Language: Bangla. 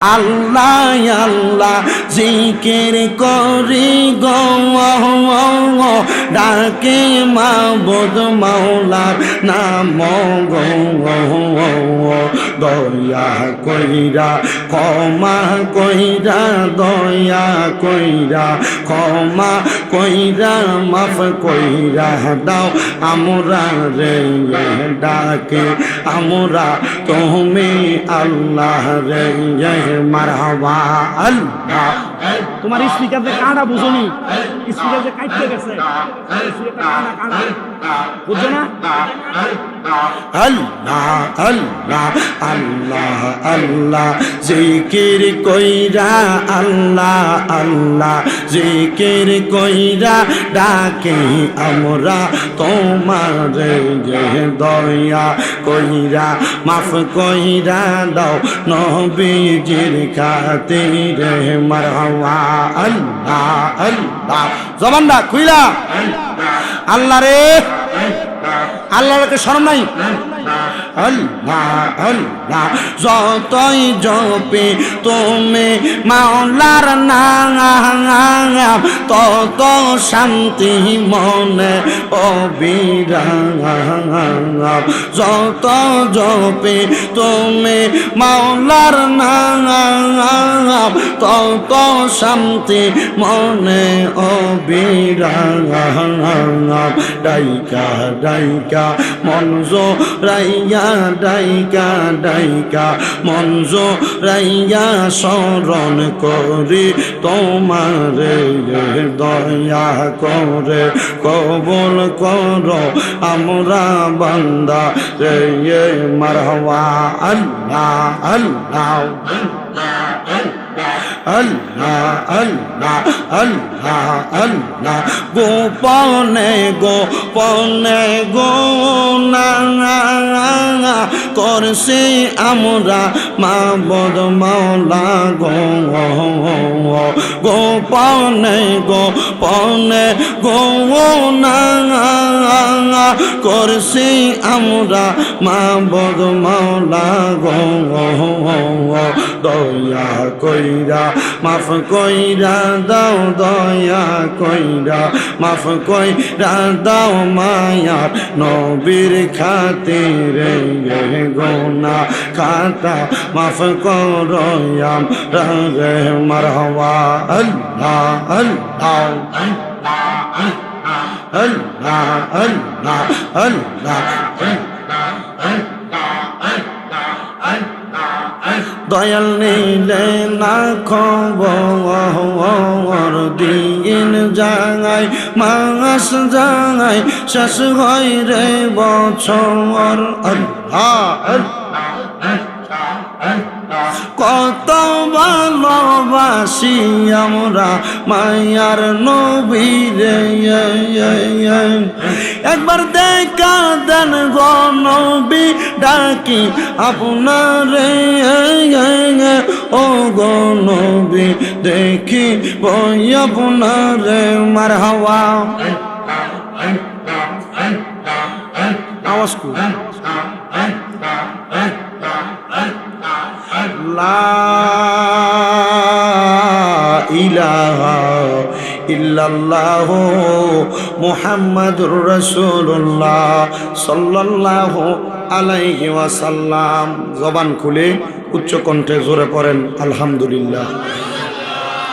আল্লাহ আল্লাহ জিকির করি গো ডাকে মাবুদ মাওলার নাম দয়া কইরা, ক্ষমা কইরা, দয়া কইরা, ক্ষমা কইরা, মাফ কইরা দাও আমরা রে ডাকে আমরা, তুমি আল্লাহ রে মারহাবা, আল্লাহ তোমার স্পিকার যে কাঁটা বুঝনি স্পিকার যে কাটতে গেছে বুঝছ না? আল্লাহ আল্লাহ আল্লাহ আল্লাহ, জিকির কইরা আল্লাহ আল্লাহ, জিকির কইরা ডাকে আমরা তোমার যে দয়া কইরা, মাফ কইরা দাও নবীজির খাতিরে মারহাওয়া আল্লাহ আল্লাহ। জবানটা খুইলা। আল্লাহ রে। আল্লাহর শরম নাই? আল্লাহ আল্লাহ, যতই জপে তুমি মাওলার নাম, তত শান্তি মনে অবিরাম। যত জপে তুমি মাওলার নাম, তত শান্তি মনে অবিরাম। ডাইকা ডাইকা মনজ রাইয়া ডাইকা ডাইকা মনজ রাইয়া শরণ করি, তোমার দয়া করে কবল কর, আমরা বান্দা রে মারহওয়া আল্লাহ আল্লাহ আল্লাহ। আল্লাহ আল্লাহ আল্লাহ গোপনে গোপনে গো না করছি আমরা মা বদ মাওলা গো গোপনে গোপনে গো না করছি আমরা মা বদ মাওলা গো দয়া কইরা, মাফ কইরা দাও, দয়া কইরা, মাফ কইরা দাও মায়ার নবীর খাতিরে গোনা খাতা, মাফ করয়াম রে মারহওয়া আল্লাহ আল্লাহ। আল্লাহ আল্লাহ আল্লাহ দয়াল নিলে না খবর দিন যাঙাই মাস যাঙাই শেষ হয় রে বছর আল্লাহ কত ভালোবাসি আমরা মায়ার নবীরে একবার দেখা দেন নবী, ডাকি আপনার ও নবী, দেখি বই আপনার, মার হাওয়া। আওয়াজ কু ইলাহা ইল্লাল্লাহ মুহাম্মাদুর রাসূলুল্লাহ সাল্লাল্লাহু আলাইহি ওয়াসাল্লাম। জবান খুলে উচ্চ কণ্ঠে জোরে পড়েন আলহামদুলিল্লাহ।